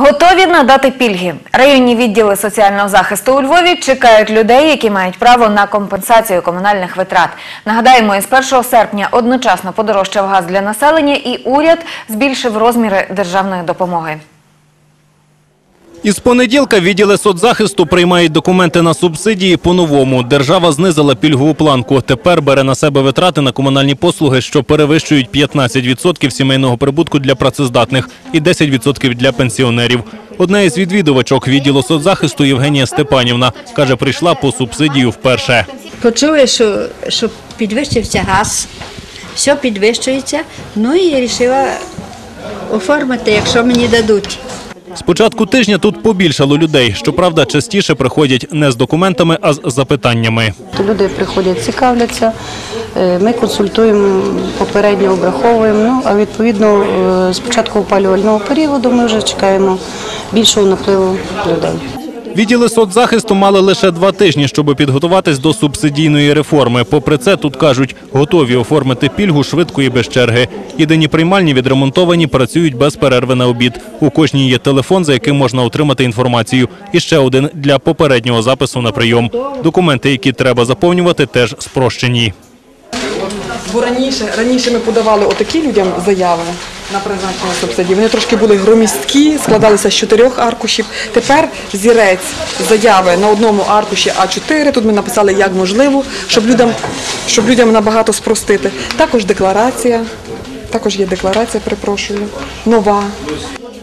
Готові надати пільги. Районні відділи соціального захисту у Львові чекають людей, які мають право на компенсацію комунальних витрат. Нагадаємо, із 1 серпня одночасно подорожчав газ для населення і уряд збільшив розміри державної допомоги. Із понеділка відділи соцзахисту приймають документи на субсидії по-новому. Держава знизила пільгову планку. Тепер бере на себе витрати на комунальні послуги, що перевищують 15% сімейного прибутку для працездатних і 10% для пенсіонерів. Одна із відвідувачок відділу соцзахисту Євгенія Степанівна каже, прийшла по субсидію вперше. Почули, що, що підвищився газ, все підвищується, ну і вирішила оформити, якщо мені дадуть. З початку тижня тут побільшало людей. Щоправда, частіше приходять не з документами, а з запитаннями. Люди приходять, цікавляться, е, ми консультуємо, попередньо обраховуємо. Ну, а відповідно, е, з початку опалювального періоду ми вже чекаємо більшого напливу людей. Відділи соцзахисту мали лише два тижні, щоб підготуватись до субсидійної реформи. Попри це, тут кажуть, готові оформити пільгу швидко і без черги. Єдині приймальні відремонтовані, працюють без перерви на обід. У кожній є телефон, за яким можна отримати інформацію. І ще один для попереднього запису на прийом. Документи, які треба заповнювати, теж спрощені. Бо раніше, раніше ми подавали отакі людям заяви на призначення субсидій. Вони трошки були громісткі, складалися з чотирьох аркушів. Тепер зірець заяви на одному аркуші А4. Тут ми написали, як можливо, щоб людям, щоб людям набагато спростити. Також декларація. Також є декларація, перепрошую, нова.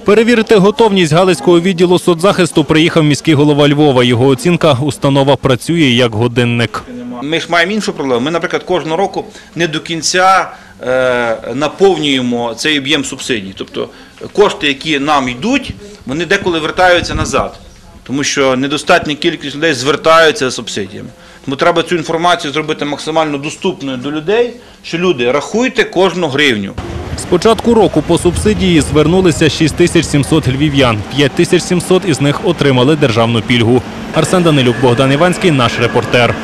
Перевірити готовність Галицького відділу соцзахисту приїхав міський голова Львова. Його оцінка – установа працює як годинник. Ми ж маємо іншу проблему. Ми, наприклад, кожного року не до кінця е, наповнюємо цей об'єм субсидій. Тобто кошти, які нам йдуть, вони деколи вертаються назад, тому що недостатня кількість людей звертаються за субсидіями. Тому треба цю інформацію зробити максимально доступною до людей, що люди рахуйте кожну гривню. З початку року по субсидії звернулися 6700 львів'ян. 5700 із них отримали державну пільгу. Арсен Данилюк, Богдан Іванський, наш репортер.